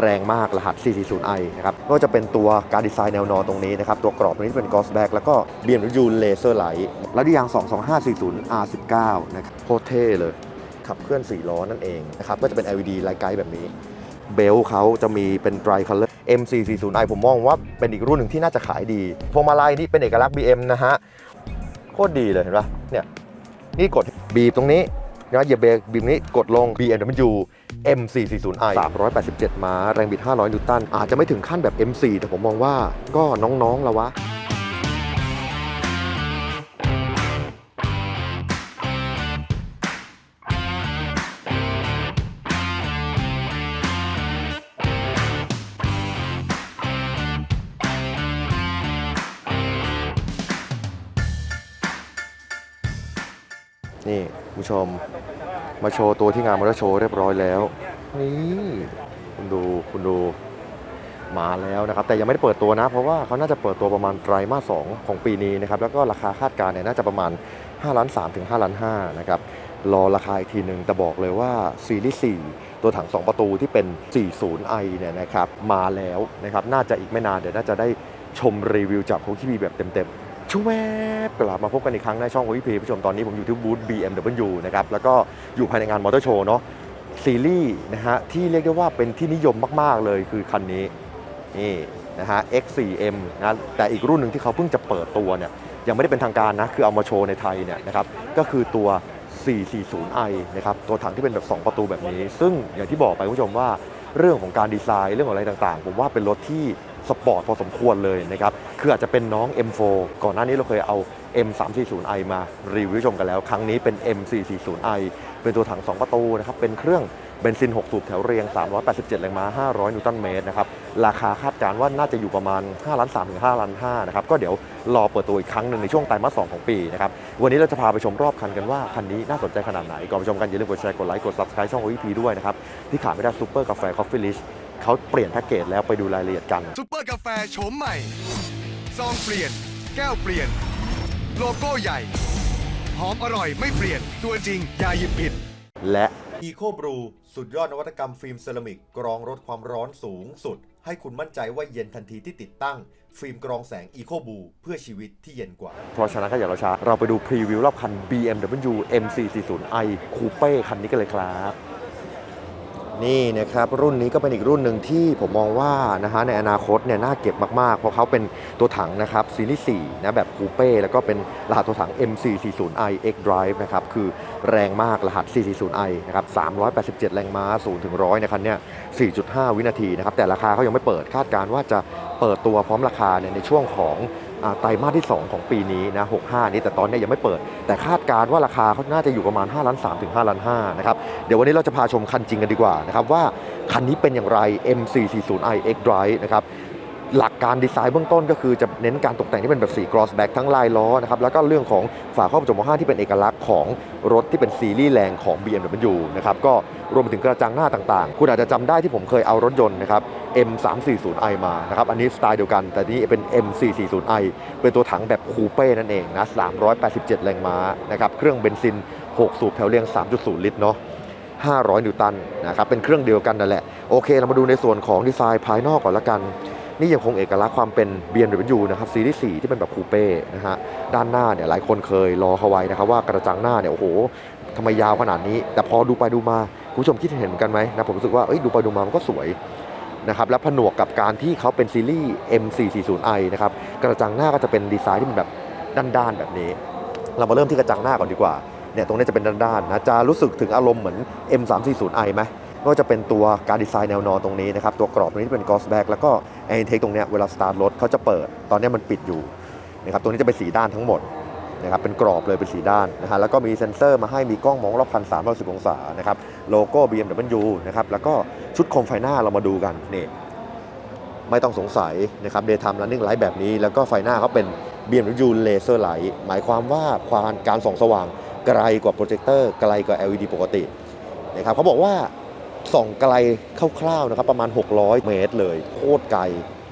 แรงมากรหัส 440i นะครับก็จะเป็นตัวการดีไซน์แนวนอนตรงนี้นะครับ ตัวกรอบตรงนี้เป็น Gauss Black แล้วก็ BMW Laser Light แล้วที่ยาง 22540 R19 นะครับโคตรเท่เลย ขับเคลื่อน 4 ล้อนั่นเองนะครับ ก็จะเป็น LED ไลท์ไกด์แบบนี้ เบลเขาจะมีเป็น Dry Color M440i ผมมองว่าเป็นอีกรุ่นหนึ่งที่น่าจะขายดีพวงมาลัยนี่เป็นเอกลักษณ์ BM นะฮะ โคตรดีเลยเห็นปะเนี่ยนี่กดบีบตรงนี้ นะเหยียบเบรกบีบนี้กดลง BMW M440i 387 ม้า แรงบิด 500 นิวตัน อาจจะไม่ถึงขั้นแบบ M4 แต่ผมมองว่าก็น้องๆแล้ววะนี่คุณผู้ชม มาโชว์ตัวที่งานมอเตอร์โชว์เรียบร้อยแล้ว นี่คุณดูคุณดูมาแล้วนะครับ แต่ยังไม่ได้เปิดตัวนะ เพราะว่าเขาน่าจะเปิดตัวประมาณไตรมาส2ของปีนี้นะครับ แล้วก็ราคาคาดการณ์เนี่ยน่าจะประมาณ5ล้าน3ถึง5ล้าน5นะครับ รอราคาอีกทีหนึ่งแต่บอกเลยว่าซีรีส์4ตัวถัง 2 ประตูที่เป็น 40i เนี่ยนะครับ มาแล้วนะครับ น่าจะอีกไม่นานเดี๋ยวน่าจะได้ชมรีวิวจากโฮคิบีแบบเต็มๆ ช่วแวบกลับมาพบกันอีกครั้งในช่องของพี่พีผู้ชมตอนนี้ผมอยู่ที่บูธ BMW นะครับ แล้วก็อยู่ภายในงานมอเตอร์โชว์เนาะซีรีส์นะฮะ ที่เรียกได้ว่าเป็นที่นิยมมาก ๆ เลยคือคันนี้ นี่นะฮะ X4M นะแต่อีกรุ่นหนึ่งที่เขาเพิ่งจะเปิดตัวเนี่ย ยังไม่ได้เป็นทางการนะ คือเอามาโชว์ในไทยเนี่ยนะครับ ก็คือตัว 440i นะครับ ตัวถังที่เป็นแบบ 2 ประตูแบบนี้ ซึ่งอย่างที่บอกไปคุณผู้ชมว่าเรื่องของการดีไซน์เรื่องของอะไรต่างๆ ผมว่าเป็นรถที่ สปอร์ตพอสมควรเลยนะครับ คืออาจจะเป็นน้อง M4 ก่อนหน้านี้เราเคยเอา M340i มารีวิวชมกันแล้ว ครั้งนี้เป็น M440i เป็นตัวถัง 2 ประตูนะครับ เป็นเครื่องเบนซิน 6 สูบแถวเรียง 387 แรงม้า 500 นิวตันเมตรนะครับ ราคาคาดการณ์ว่าน่าจะอยู่ประมาณ5ล้าน3ถึง5ล้าน5นะครับ ก็เดี๋ยวรอเปิดตัวอีกครั้งหนึ่งในช่วงไตรมาส2ของปีนะครับ วันนี้เราจะพาไปชมรอบคันกันว่า คันนี้น่าสนใจขนาดไหน ก่อนไปชมกันอย่าลืมกดแชร์ กดไลค์ กด subscribe ช่อง OEP ด้วยนะครับ ที่ขาดไม่ได้ซูเปอร์กาแฟคอฟฟี่ลิช เขาเปลี่ยนแพ็กเกจแล้วไปดูรายละเอียดกันซุปเปอร์กาแฟโฉมใหม่ ซองเปลี่ยน แก้วเปลี่ยน โลโก้ใหญ่ หอมอร่อยไม่เปลี่ยน ตัวจริงอย่าหยิบผิด และ Eco Brew สุดยอดนวัตกรรมฟิล์มเซรามิก กรองลดความร้อนสูงสุด ให้คุณมั่นใจว่าเย็นทันทีที่ติดตั้ง ฟิล์มกรองแสง Eco Brew เพื่อชีวิตที่เย็นกว่า เพราะฉะนั้นก็อย่ารอช้าเราไปดูพรีวิวรอบคัน BMW M440i Coupe คันนี้กันเลยครับ นี่นะครับรุ่นนี้ก็เป็นอีกรุ่นหนึ่งที่ผมมองว่านะฮะในอนาคตเนี่ยน่าเก็บมากๆ เพราะเขาเป็นตัวถังนะครับซีรีส์4นะแบบคูเป้แล้วก็เป็นรหัสตัวถัง M440i X Drive นะครับคือแรงมากรหัส 440i นะครับ387 แรงม้า0ถึง100ในคันเนี่ย4.5 วินาทีนะครับแต่ราคาเขายังไม่เปิดคาดการว่าจะเปิดตัวพร้อมราคาเนี่ยในช่วงของ ไตรมาสที่ 2 ของปีนี้นะ 65 นี้แต่ตอนนี้ยังไม่เปิด แต่คาดการณ์ว่าราคาเขาน่าจะอยู่ประมาณ5ล้าน3ถึง5ล้าน5นะครับ เดี๋ยววันนี้เราจะพาชมคันจริงกันดีกว่านะครับว่าคันนี้เป็นอย่างไร M440i X Drive นะครับ หลักการดีไซน์เบื้องต้นก็คือจะเน้นการตกแต่งที่เป็นแบบสี cross back ทั้งลายล้อนะครับแล้วก็เรื่องของฝาครอบประจุมห้าที่เป็นเอกลักษณ์ของรถที่เป็นซีรีส์แรงของ BMW นะครับก็รวมไปถึงกระจังหน้าต่างๆ คุณอาจจะจำได้ที่ผมเคยเอารถยนต์นะครับ M340i มานะครับอันนี้สไตล์เดียวกัน แต่นี่เป็น M440i เป็นตัวถังแบบคูเป้นั่นเองนะ387 แรงม้านะครับเครื่องเบนซิน 6 สูบแถวเรียง 3.0 ลิตรเนาะ500 นิวตันนะครับเป็นเครื่องเดียวกันนั่นแหละโอเค เรามาดูในส่วนของดีไซน์ภายนอกก่อนละกัน นี่ยังคงเอกลักษณ์ความเป็น BMW นะครับซีรีส์4ที่เป็นแบบคูเป้นะฮะด้านหน้าเนี่ยหลายคนเคยรอเขาไว้นะครับว่ากระจังหน้าเนี่ยโอ้โหทำไมยาวขนาดนี้ แต่พอดูไปดูมาคุณผู้ชมคิดเห็นเหมือนกันไหมนะผมรู้สึกว่าเอ้ยดูไปดูมามันก็สวยนะครับและผนวกกับการที่เขาเป็นซีรีส์ M440i นะครับกระจังหน้าก็จะเป็นดีไซน์ที่มันแบบด้านๆแบบนี้ เรามาเริ่มที่กระจังหน้าก่อนดีกว่าเนี่ยตรงนี้จะเป็นด้านๆนะจะรู้สึกถึงอารมณ์เหมือน M340i ไหม ก็จะเป็นตัวการดีไซน์แนวนอนตรงนี้นะครับ ตัวกรอบตรงนี้ที่เป็น Gauss Black แล้วก็ไอร์เทคตรงเนี้ยเวลาสตาร์ทรถเขาจะเปิด ตอนนี้มันปิดอยู่นะครับตัวนี้จะเป็นสีด้านทั้งหมดนะครับเป็นกรอบเลยเป็นสีด้านนะฮะแล้วก็มีเซ็นเซอร์มาให้มีกล้องมองรอบคัน360องศานะครับโลโก้ BMW นะครับแล้วก็ชุดโคมไฟหน้าเรามาดูกันนี่ไม่ต้องสงสัยนะครับ Daytime Running Light แบบนี้ แล้วก็ไฟหน้าเขาเป็น BMW Laser Light หมายความว่าความการส่องสว่างไกลกว่าโปรเจคเตอร์ไกลกว่า LED ปกตินะครับเขาบอกว่า ส่องไกลคร่าวๆนะครับประมาณ 600 เมตรเลยโคตรไกล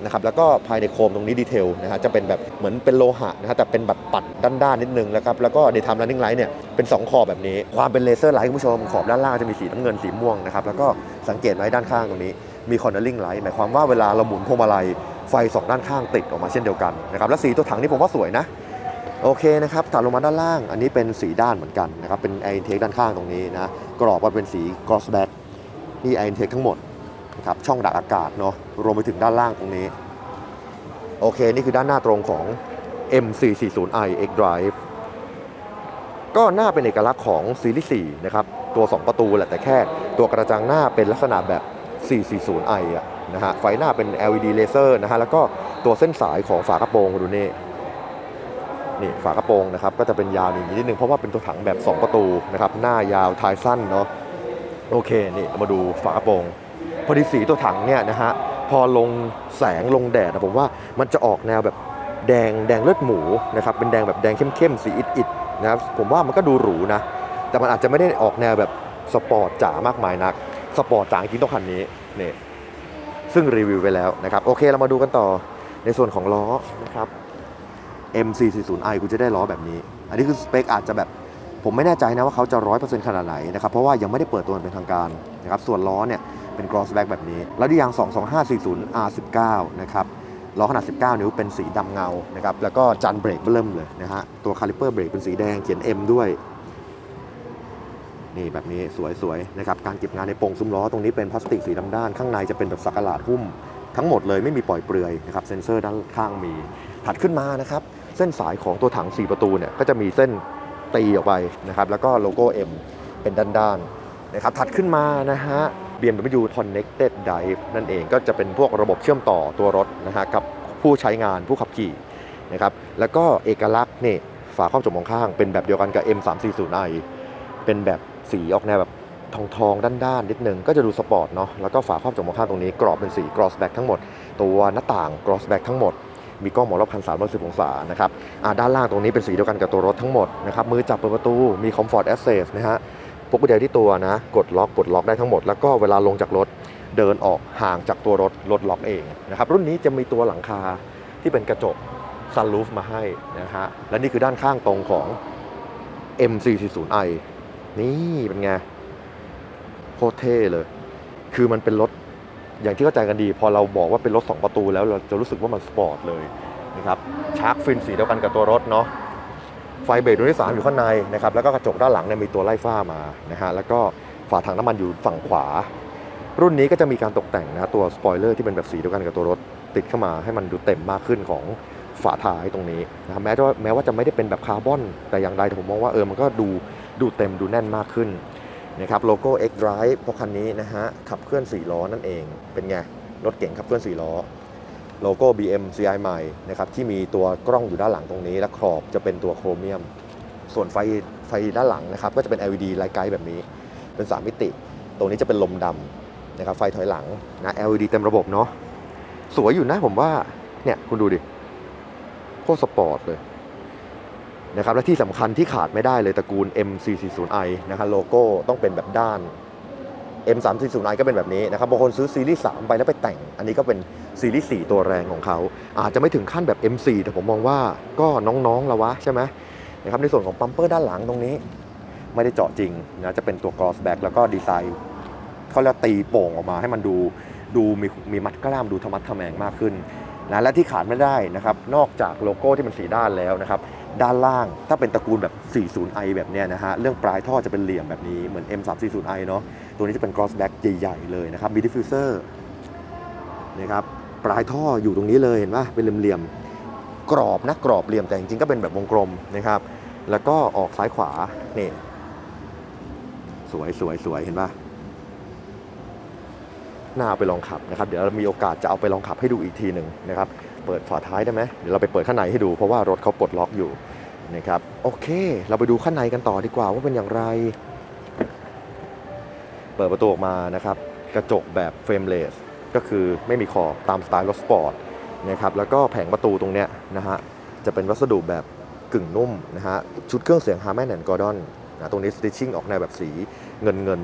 นะครับแล้วก็ภายในโคมตรงนี้ดีเทลนะฮะจะเป็นแบบเหมือนเป็นโลหะนะฮะแต่เป็นแบบปัดด้านๆนิดนึงนะครับแล้วก็ Daytime Running Light เนี่ยเป็น 2 ขอบแบบนี้ ความเป็นเลเซอร์ไลท์คุณผู้ชมขอบด้านล่างจะมีสีน้ำเงินสีม่วงนะครับแล้วก็สังเกตไว้ด้านข้างตรงนี้มีคอนเนอร์ลิงไลท์หมายความว่าเวลาเราหมุนพวงมาลัยไฟสองด้านข้างติดออกมาเช่นเดียวกันนะครับและสีตัวถังนี่ผมว่าสวยนะโอเคนะครับถัดลงมาด้านล่าง อันนี้เป็นสีด้านเหมือนกันนะครับเป็นไอเทคด้านข้างตรงนี้นะกรอบมันเป็นสีกรอสแบ็ก นี่ไอเทคทั้งหมดนะครับช่องดักอากาศเนาะรวมไปถึงด้านล่างตรงนี้ โอเค นี่คือด้านหน้าตรงของ M440i X Drive ก็หน้าเป็นเอกลักษณ์ของซีรีส์4นะครับตัว 2 ประตูแหละแต่แค่ตัวกระจังหน้าเป็นลักษณะแบบ 440i อะนะฮะไฟหน้าเป็น LED เลเซอร์นะฮะแล้วก็ตัวเส้นสายของฝากระโปรงดูนี่นี่ฝากระโปรงนะครับก็จะเป็นยาวอย่างนี้นิดนึงเพราะว่าเป็นตัวถังแบบ 2 ประตูนะครับหน้ายาวท้ายสั้นเนาะ โอเคนี่เรามาดูฝากระโปรงพอดีสีตัวถังเนี่ยนะฮะพอลงแสงลงแดดนะผมว่ามันจะออกแนวแบบแดงแดงเลือดหมูนะครับเป็นแดงแบบแดงเข้มๆสีอิดๆนะครับผมว่ามันก็ดูหรูนะ แต่มันอาจจะไม่ได้ออกแนวแบบสปอร์ตจ๋ามากมายนัก สปอร์ตจ๋าจริงต้องคันนี้นี่ซึ่งรีวิวไปแล้วนะครับโอเคเรามาดูกันต่อในส่วนของล้อนะครับ M440i กูจะได้ล้อแบบนี้ อันนี้คือสเปคอาจจะแบบ ผมไม่แน่ใจนะว่าเขาจะ100%ขนาดไหนนะครับ เพราะว่ายังไม่ได้เปิดตัวเป็นทางการนะครับ ส่วนล้อเนี่ยเป็น crossback แบบนี้ แล้วที่ยาง 22540 R19 นะครับล้อขนาด 19 นิ้วเป็นสีดำเงานะครับ แล้วก็จันเบรกเริ่มเลยนะฮะ ตัวคาลิเปอร์เบรกเป็นสีแดงเขียน M ด้วย นี่แบบนี้สวยๆนะครับ การเก็บงานในโป่งซุ้มล้อตรงนี้เป็นพลาสติกสีดำด้าน ข้างในจะเป็นแบบสักหลาดหุ้ม ทั้งหมดเลยไม่มีปล่อยเปลือยนะครับ เซ็นเซอร์ด้านข้างมี ถัดขึ้นมานะครับ เส้นสายของตัวถัง 4 ประตูเนี่ย ก็จะมีเส้น ตีออกไปนะครับแล้วก็โลโก้ M เป็นด้านๆนะครับถัดขึ้นมานะฮะ BMW Connected Drive นั่นเองก็จะเป็นพวกระบบเชื่อมต่อตัวรถนะฮะกับผู้ใช้งานผู้ขับขี่นะครับแล้วก็เอกลักษณ์นี่ฝาครอบจมองข้าง เป็นแบบเดียวกันกับ M340i เป็นแบบสีออกแนวแบบทองทองด้านๆนิดนึงก็จะดูสปอร์ตเนาะแล้วก็ฝาครอบจมองข้างตรงนี้กรอบเป็นสี Crossback ทั้งหมด ตัวหน้าต่าง Crossback ทั้งหมด มีกล้องมองรอบคัน 360 องศานะครับด้านล่างตรงนี้เป็นสีเดียวกันกับตัวรถทั้งหมดนะครับมือจับเปิดประตูมี Comfort Access นะฮะพกกุญแจที่ตัวนะกดล็อกกดล็อกได้ทั้งหมด แล้วก็เวลาลงจากรถเดินออกห่างจากตัวรถรถล็อกเองนะครับรุ่นนี้จะมีตัวหลังคาที่เป็นกระจก sunroof มาให้นะฮะและนี่คือด้านข้างตรงของ M440i นี่เป็นไงโคตรเท่เลย คือมันเป็นรถ อย่างที่เข้าใจกันดี พอเราบอกว่าเป็นรถ 2 ประตูแล้วเราจะรู้สึกว่ามันสปอร์ตเลยนะครับชาร์กฟินสีเดียวกันกับตัวรถเนาะไฟเบรกดวงที่3อยู่ข้างในนะครับแล้วก็กระจกด้านหลังเนี่ยมีตัวไล่ฝ้ามานะฮะแล้วก็ฝาถังน้ำมันอยู่ฝั่งขวา รุ่นนี้ก็จะมีการตกแต่งนะตัวสปอยเลอร์ที่เป็นแบบสีเดียวกันกับตัวรถติดเข้ามาให้มันดูเต็มมากขึ้นของฝาท้ายตรงนี้นะครับแม้ว่าแม้ว่าจะไม่ได้เป็นแบบคาร์บอนแต่อย่างใดแต่ผมมองว่าเออมันก็ดูดูเต็มดูแน่นมากขึ้น นะครับโลโก้ X Drive เพราะคันนี้นะฮะขับเคลื่อน4ล้อนั่นเอง เป็นไง รถเก๋งขับเคลื่อน4ล้อ โลโก้ BM CI ใหม่นะครับที่มีตัวกล้องอยู่ด้านหลังตรงนี้ และขอบจะเป็นตัวโครเมียม ส่วนไฟไฟด้านหลังนะครับก็จะเป็น LED ไลท์ไกด์แบบนี้ เป็น 3 มิติ ตรงนี้จะเป็นลมดำนะครับไฟถอยหลังนะ LED เต็มระบบเนาะสวยอยู่นะผมว่าเนี่ยคุณดูดิโคตรสปอร์ตเลย นะครับและที่สำคัญที่ขาดไม่ได้เลยตระกูล M440i นะครับโลโก้ต้องเป็นแบบด้าน M340i ก็เป็นแบบนี้นะครับบางคนซื้อซีรีส์3ไปแล้วไปแต่ง อันนี้ก็เป็นซีรีส์4ตัวแรงของเขา อาจจะไม่ถึงขั้นแบบ M4 แต่ผมมองว่าก็น้องๆแล้ววะใช่ไหมนะครับในส่วนของปั๊มเปอร์ด้านหลังตรงนี้ ไม่ได้เจาะจริงนะจะเป็นตัว crossback แล้วก็ดีไซน์เขาเรียกตีโป่งออกมาให้มันดูดูมีมีมัดกล้ามดูธรรมัดทะแมงมากขึ้นนะและที่ขาดไม่ได้นะครับนอกจากโลโก้ที่เป็นสีด้านแล้วนะครับ ด้านล่าง ถ้าเป็นตระกูลแบบ 40i แบบเนี้ยนะฮะ เรื่องปลายท่อจะเป็นเหลี่ยมแบบนี้ เหมือน M340i เนาะ ตัวนี้จะเป็น crossback ใหญ่ๆ เลยนะครับ มี diffuser นะครับ ปลายท่ออยู่ตรงนี้เลยเห็นปะเป็นเหลี่ยมๆ กรอบนะ กรอบเหลี่ยม แต่จริงๆ ก็เป็นแบบวงกลมนะครับ แล้วก็ออกซ้ายขวา นี่ สวยสวยสวยเห็นปะน่าเอาไปลองขับนะครับ เดี๋ยวเรามีโอกาสจะเอาไปลองขับให้ดูอีกทีหนึ่งนะครับ เปิดฝาท้ายได้ไหมเดี๋ยวเราไปเปิดข้างในให้ดูเพราะว่ารถเขาปลดล็อกอยู่นะครับโอเค เราไปดูข้างในกันต่อดีกว่าว่าเป็นอย่างไร เปิดประตูออกมานะครับกระจกแบบเฟรมเลสก็คือไม่มีขอบตามสไตล์รถสปอร์ตนะครับแล้วก็แผงประตูตรงเนี้ยนะฮะจะเป็นวัสดุแบบกึ่งนุ่มนะฮะชุดเครื่องเสียง Harman and Gordon นนะตรงนี้สติชชิ่งออกแนวแบบสีเงินเงิน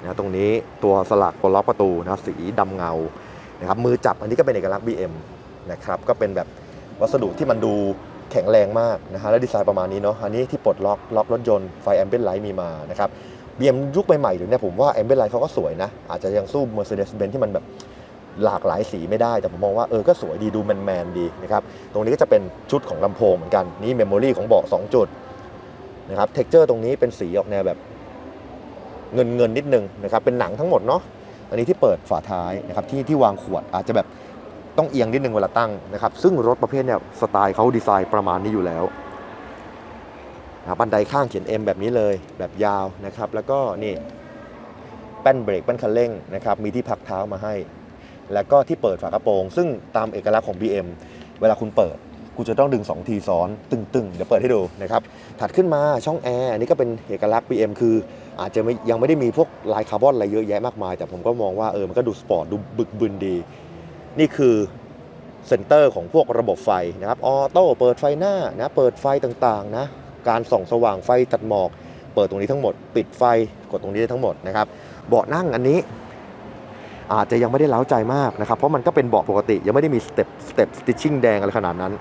นะตรงนี้ตัวสลักปลดล็อกประตูนะสีดำเงานะครับมือจับอันนี้ก็เป็นเอกลักษณ์ BM นะครับก็เป็นแบบวัสดุที่มันดูแข็งแรงมากนะฮะและดีไซน์ประมาณนี้เนาะอันนี้ที่ปลดล็อกล็อกรถยนต์ไฟแอมเบียนไลท์มีมานะครับ BM ยุคใหม่ๆเดี๋ยวนี้ผมว่า a m b i e n t Line เขาก็สวยนะ อาจจะยังสู้ Mercedes-Benz ที่มันแบบหลากหลายสีไม่ได้ แต่ผมมองว่าเออก็สวยดีดูแมนๆดีนะครับตรงนี้ก็จะเป็นชุดของลำโพงเหมือนกัน นี่เมมโมรีของเบาะ2จุดนะครับเท็กเจอร์ตรงนี้เป็นสีออกแนวแบบเงินเงินนิดนึงนะครับเป็นหนังทั้งหมดเนาะอันนี้ที่เปิดฝาท้ายนะครับที่ที่วางขวดอาจจะแบบ ต้องเอียงนิดนึงเวลาตั้งนะครับ ซึ่งรถประเภทเนี่ยสไตล์เขาดีไซน์ประมาณนี้อยู่แล้วบันไดข้างเขียน M แบบนี้เลยแบบยาวนะครับ แล้วก็นี่แป้นเบรกแป้นคันเร่งนะครับมีที่พักเท้ามาให้ แล้วก็ที่เปิดฝากระโปรง ซึ่งตามเอกลักษณ์ของ BM เวลาคุณเปิดคุณจะต้องดึง 2 ทีซ้อน ตึงๆ เดี๋ยวเปิดให้ดูนะครับ ถัดขึ้นมาช่องแอร์อันนี้ก็เป็นเอกลักษณ์ BM คือ อาจจะไม่ยังไม่ได้มีพวกลายคาร์บอนอะไรเยอะแยะมากมาย แต่ผมก็มองว่าเออมันก็ดูสปอร์ตดูบึกบึนดี นี่คือเซนเตอร์ของพวกระบบไฟนะครับออโต้เปิดไฟหน้านะเปิดไฟต่างๆนะการส่องสว่างไฟตัดหมอก เปิดตรงนี้ทั้งหมด ปิดไฟกดตรงนี้ได้ทั้งหมดนะครับเบาะนั่งอันนี้ อาจจะยังไม่ได้เล้าใจมากนะครับเพราะมันก็เป็นเบาะปกติ ยังไม่ได้มีสเต็ปสเต็ปสติชชิ่งแดงอะไรขนาดนั้น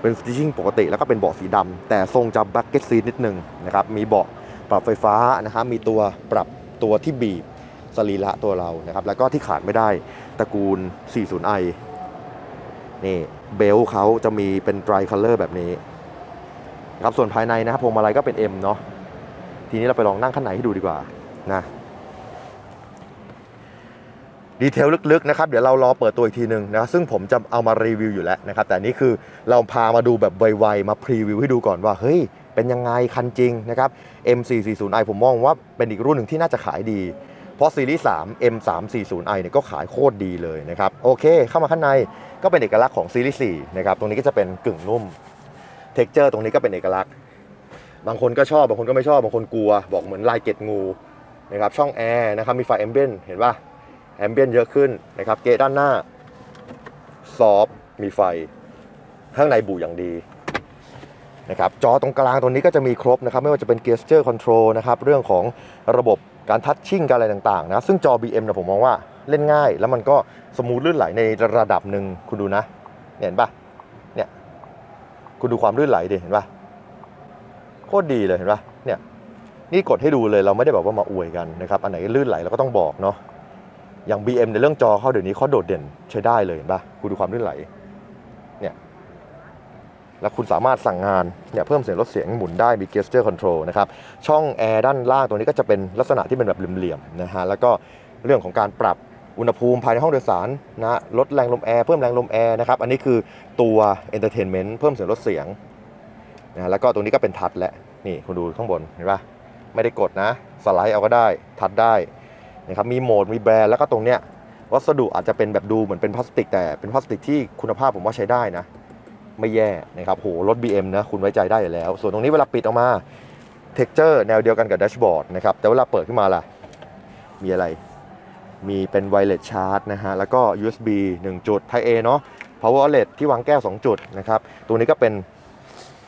เป็นสติชชิ่งปกติแล้วก็เป็นเบาะสีดำแต่ทรงจะบักเก็ตซีนิดนึงนะครับมีเบาะปรับไฟฟ้านะครับมีตัวปรับตัวที่บีบสรีระตัวเรานะครับแล้วก็ที่ขาดไม่ได้ ตระกูล 40i นี่เบลเขาจะมีเป็นไตรคัลเลอร์แบบนี้ครับส่วนภายในนะครับพวงมาลัยก็เป็น M เนาะทีนี้เราไปลองนั่งข้างในให้ดูดีกว่านะดีเทลลึกๆนะครับเดี๋ยวเรารอเปิดตัวอีกทีหนึ่งนะซึ่งผมจะเอามารีวิวอยู่แล้วนะครับแต่นนี้คือเราพามาดูแบบไวๆมาพรีวิวให้ดูก่อนว่าเฮ้ยเป็นยังไงคันจริงนะครับ M440i ผมมองว่าเป็นอีกรุ่นหนึ่งที่น่าจะขายดี เพราะซีรีส์ 3 M340i เนี่ยก็ขายโคตรดีเลยนะครับ โอเค เข้ามาข้างในก็เป็นเอกลักษณ์ของซีรีส์ 4 นะครับ ตรงนี้ก็จะเป็นกึ่งนุ่ม เท็กเจอร์ตรงนี้ก็เป็นเอกลักษณ์ บางคนก็ชอบ บางคนก็ไม่ชอบ บางคนกลัว บอกเหมือนลายเกตงูนะครับ ช่องแอร์นะครับ มีไฟแอมเบียนเห็นป่ะ แอมเบียนเยอะขึ้นนะครับ เกตด้านหน้า ซอฟมีไฟ ข้างในบูอย่างดีนะครับ จอตรงกลางตัวนี้ก็จะมีครบนะครับ ไม่ว่าจะเป็น gesture control นะครับ เรื่องของระบบ การทัชชิ่งการอะไรต่างๆนะซึ่งจอ BM นะผมมองว่าเล่นง่าย แล้วมันก็สมูทลื่นไหลในระดับหนึ่งคุณดูนะเห็นปะเนี่ยคุณดูความลื่นไหลดิเห็นปะโคตรดีเลยเห็นปะเนี่ยนี่กดให้ดูเลยเราไม่ได้แบบว่ามาอวยกันนะครับอันไหนลื่นไหลเราก็ต้องบอกเนาะอย่าง BM ในเรื่องจอเขาเดี๋ยวนี้เขาโดดเด่นใช้ได้เลยเห็นปะคุณดูความลื่นไหลเนี่ย แล้วคุณสามารถสั่งงานเนี่ยเพิ่มเสียงลดเสียงหมุนได้มี gesture control นะครับช่องแอร์ด้านล่างตรงนี้ก็จะเป็นลักษณะที่เป็นแบบเหลี่ยมๆนะฮะแล้วก็เรื่องของการปรับอุณหภูมิภายในห้องโดยสารนะลดแรงลมแอร์เพิ่มแรงลมแอร์นะครับอันนี้คือตัว entertainment เพิ่มเสียงลดเสียงนะแล้วก็ตรงนี้ก็เป็นทัชและนี่คุณดูข้างบนเห็นปะไม่ได้กดนะสไลด์เอาก็ได้ทัชได้นะครับมีโหมดมีแบรนด์แล้วก็ตรงเนี้ยวัสดุอาจจะเป็นแบบดูเหมือนเป็นพลาสติกแต่เป็นพลาสติกที่คุณภาพผมว่าใช้ได้นะ ไม่แย่นะครับโหรถ BM นะคุณไว้ใจได้อยู่แล้ว ส่วนตรงนี้เวลาปิดออกมาเท็กเจอร์แนวเดียวกันกับแดชบอร์ดนะครับแต่เวลาเปิดขึ้นมาล่ะ มีอะไร มีเป็นไวเลสชาร์จนะฮะแล้วก็ USB 1 จุด Type A เนาะ Power Outlet ที่วางแก้ว 2 จุดนะครับตัวนี้ก็เป็น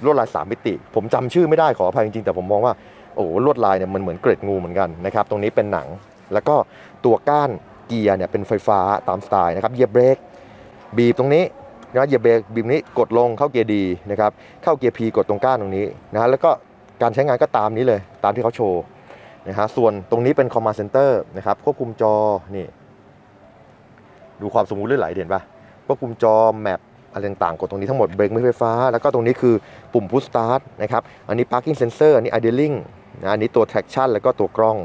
ลวดลาย 3 มิติ ผมจำชื่อไม่ได้ขออภัยจริงๆ แต่ผมมองว่าโอ้โหลวดลายเนี่ยมันเหมือนเกร็ดงูเหมือนกันนะครับตรงนี้เป็นหนัง แล้วก็ตัวก้านเกียร์เนี่ยเป็นไฟฟ้าตามสไตล์นะครับเหยียบเบรกบีบตรงนี้ นะเหยียบเบรกบีบนี้กดลงเข้าเกียร์ดีนะครับเข้าเกียร์ P กดตรงก้านตรงนี้นะฮะแล้วก็การใช้งานก็ตามนี้เลยตามที่เขาโชว์นะฮะส่วนตรงนี้เป็น Command Center นะครับควบคุมจอนี่ดูความสมูทลื่นไหลเห็นปะควบคุมจอแมปอะไรต่างๆกดตรงนี้ทั้งหมดเบรกมือไฟฟ้า แล้วก็ตรงนี้คือปุ่ม Push Start นะครับอันนี้ Parking Sensor อันนี้ Idling นะอันนี้ตัว Traction แล้วก็ตัวกล้อง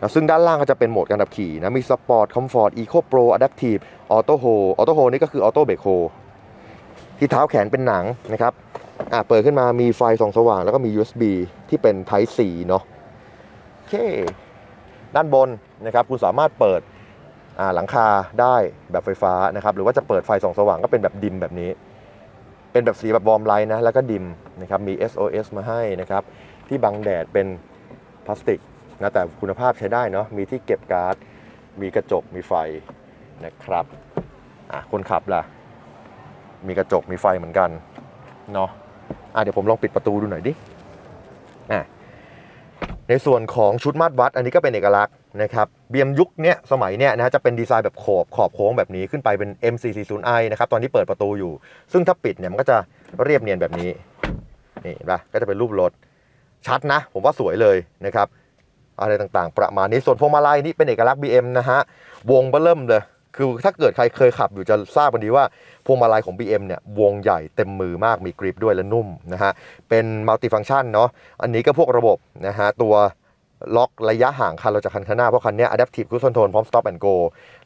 นะซึ่งด้านล่างก็จะเป็นโหมดการขับขี่นะมี Sport Comfort Eco Pro Adaptive Auto Hold Auto Hold นี่ก็คือ Auto Brake Hold ที่เท้าแขนเป็นหนังนะครับอ่าเปิดขึ้นมามีไฟส่องสว่าง แล้วก็มี USB ที่เป็น Type C เนาะโอเค ด้านบนนะครับคุณสามารถเปิดอ่าหลังคาได้แบบไฟฟ้านะครับ หรือว่าจะเปิดไฟส่องสว่างก็เป็นแบบดิมแบบนี้ เป็นแบบสีแบบวอร์มไลท์นะ แล้วก็ดิมนะครับ มี SOS มาให้นะครับ ที่บังแดดเป็นพลาสติกนะแต่คุณภาพใช้ได้เนาะ มีที่เก็บการ์ด มีกระจก มีไฟนะครับอะคนขับล่ะ มีกระจกมีไฟเหมือนกันเนาะอะเดี๋ยวผมลองปิดประตูดูหน่อยดิอะในส่วนของชุดมาตรวัด อันนี้ก็เป็นเอกลักษณ์นะครับเบียมยุคเนี้ยสมัยเนี้ยนะฮะจะเป็นดีไซน์แบบขอบขอบโค้งแบบนี้ขึ้นไปเป็น M440i นะครับตอนที่เปิดประตูอยู่ ซึ่งถ้าปิดเนี่ยมันก็จะเรียบเนียนแบบนี้นี่เห็นปะก็จะเป็นรูปรถชัดนะ ผมว่าสวยเลยนะครับอะไรต่างๆ ประมาณนี้ส่วนพวงมาลัยนี่เป็นเอกลักษณ์ BM นะฮะวงเบ้อเริ่มเลย คือถ้าเกิดใครเคยขับอยู่จะทราบกันดีว่าพวงมาลัยของ BM เนี่ยวงใหญ่เต็มมือมากมีกริปด้วยและนุ่มนะฮะเป็นมัลติฟัง c t ชันเนาะอันนี้ก็พวกระบบนะฮะตัวล็อกระยะห่างคันเราจากคันข้างหน้า เพราะคันนี้ย Adaptive Cruise Control พร้อม Stop and Go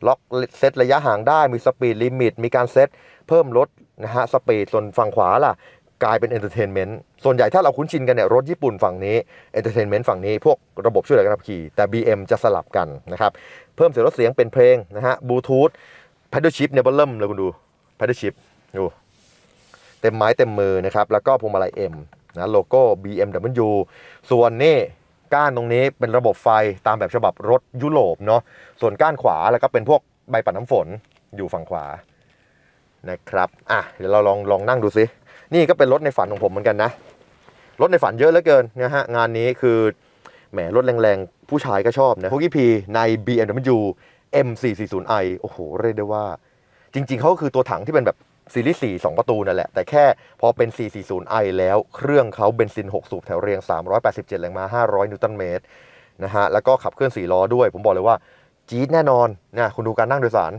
ล็อกเซตระยะห่างได้มีสปีดลิมิตมีการเซตเพิ่มลดนะฮะสปีดส่วนฝั่งขวาล่ะ กลายเป็น Entertainment ส่วนใหญ่ถ้าเราคุ้นชินกันเนี่ยรถญี่ปุ่นฝั่งนี้ Entertainment ฝั่งนี้พวกระบบช่วยเหลือการขับขี่ แต่ BM จะสลับกันนะครับเพิ่มเสียงลดเสียงเป็นเพลงนะฮะบลูทูธ Paddle Shift เนี่ยเบิ่มเลยคุณดู Paddle Shift ดูเต็มไม้เต็มมือนะครับแล้วก็พวงมาลัย M นะโลโก้ BMW ส่วนนี่ก้านตรงนี้เป็นระบบไฟตามแบบฉบับรถยุโรปเนาะส่วนก้านขวาแล้วก็เป็นพวกใบปัดน้ำฝนอยู่ฝั่งขวานะครับอะเดี๋ยวเราลองลองนั่งดูซิ นี่ก็เป็นรถในฝันของผมเหมือนกันนะ รถในฝันเยอะเหลือเกินนะฮะงานนี้คือแหมรถแรงๆ ผู้ชายก็ชอบนะพวกี่พีใน BMW M440i โอ้โห เรียกได้ว่า จริงๆเขาก็คือตัวถังที่เป็นแบบซีรีส์ 4 2 ประตูนั่นแหละ แต่แค่พอเป็น 440i แล้วเครื่องเขาเบนซิน 6 สูบแถวเรียง 387 แรงม้า 500 นิวตันเมตรนะฮะ แล้วก็ขับเคลื่อน 4 ล้อด้วย ผมบอกเลยว่า จี๊ดแน่นอนนะคุณดูการนั่งโดยสาร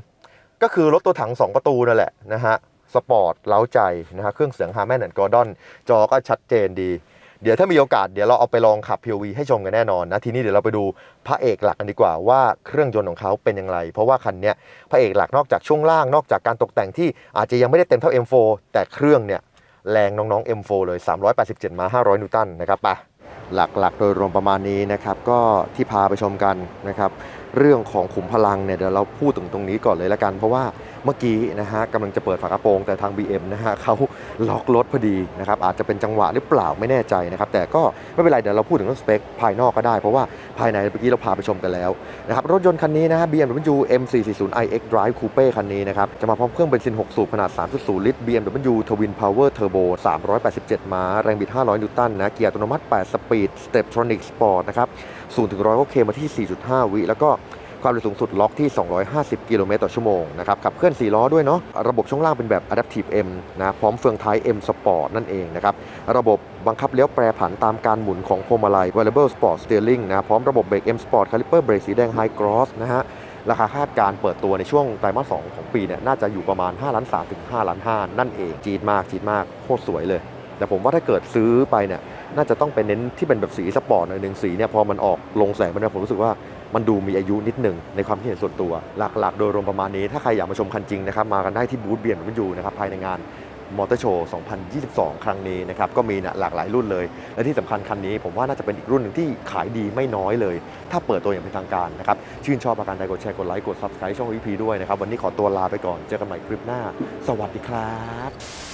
ก็คือรถตัวถัง 2 ประตูนั่นแหละนะฮะ สปอร์ตเล้าใจนะฮะเครื่องเสียงฮาร์แมนแอนด์กอร์ดอนจอก็ชัดเจนดี เดี๋ยวถ้ามีโอกาสเดี๋ยวเราเอาไปลองขับ POV ให้ชมกันแน่นอนนะ ทีนี้เดี๋ยวเราไปดูพระเอกหลักกันดีกว่าว่าเครื่องยนต์ของเขาเป็นอย่างไร เพราะว่าคันเนี้ยพระเอกหลักนอกจากช่วงล่างนอกจากการตกแต่งที่อาจจะยังไม่ได้เต็มเท่า M4 แต่เครื่องเนี่ยแรงน้องๆ M4 เลย 387ม้า500 นิวตันนะครับไปหลักๆ โดยรวมประมาณนี้นะครับ ก็ที่พาไปชมกันนะครับ เรื่องของขุมพลังเนี่ยเดี๋ยวเราพูดถึงตรงนี้ก่อนเลยละกัน เพราะว่าเมื่อกี้นะฮะกำลังจะเปิดฝากระโปรงแต่ทาง BM นะฮะเขาล็อกรถพอดีนะครับอาจจะเป็นจังหวะหรือเปล่าไม่แน่ใจนะครับแต่ก็ไม่เป็นไรเดี๋ยวเราพูดถึงเรื่องสเปคภายนอกก็ได้ เพราะว่าภายในเมื่อกี้เราพาไปชมกันแล้วนะครับรถยนต์คันนี้นะฮะ BMW M440i X Drive Coupe คันนี้นะครับจะมาพร้อมเครื่องเบนซิน 6 สูบขนาด 3.0 ลิตร BMW Twin Power Turbo 387 ม้า แรงบิด 500 นิวตันนะเกียร์อัตโนมัติ 8 สปีด Steptronic Sport นะครับ 0ถึง100ก็เคมาที่ 4.5 วิ แล้วก็ความเร็วสูงสุดล็อกที่ 250 กิโลเมตรต่อชั่วโมงนะครับขับเคลื่อน 4 ล้อด้วยเนาะระบบช่วงล่างเป็นแบบ Adaptive M นะพร้อมเฟืองท้าย M Sport นั่นเองนะครับระบบบังคับเลี้ยวแปรผันตามการหมุนของพวงมาลัย Variable Sport Steering นะพร้อมระบบเบรก M Sport Caliper เบรกสีแดง High Cross นะฮะราคาคาดการเปิดตัวในช่วงไตรมาส2ของปีเนี่ยน่าจะอยู่ประมาณ5ล้าน3ถึง5ล้าน5นั่นเองจีดมากจีดมากโคตรสวยเลย แต่ผมว่าถ้าเกิดซื้อไปเนี่ย น่าจะต้องเป็นเน้นที่เป็นแบบสีสปอร์ตหน่อยหนึ่งสีเนี่ยพอมันออกลงแสงมันนี่ยผมรู้สึกว่ามันดูมีอายุนิดหนึ่งในความคิดเห็นส่วนตัว หลักๆ โดยรวมประมาณนี้ ถ้าใครอยากมาชมคันจริงนะครับมากันได้ที่บูธเบียนมันยูนะครับภายในงานมอเตอร์โชว์ 2022 ครั้งนี้นะครับ ก็มีนะหลากหลายรุ่นเลย และที่สำคัญคันนี้ผมว่าน่าจะเป็นอีกรุ่นหนึ่งที่ขายดีไม่น้อยเลย ถ้าเปิดตัวอย่างเป็นทางการนะครับ ชื่นชอบประการใดกดแชร์ กดไลค์ กด subscribe ช่องวิพีด้วยนะครับ วันนี้ขอตัวลาไปก่อน เจอกันใหม่คลิปหน้า สวัสดีครับ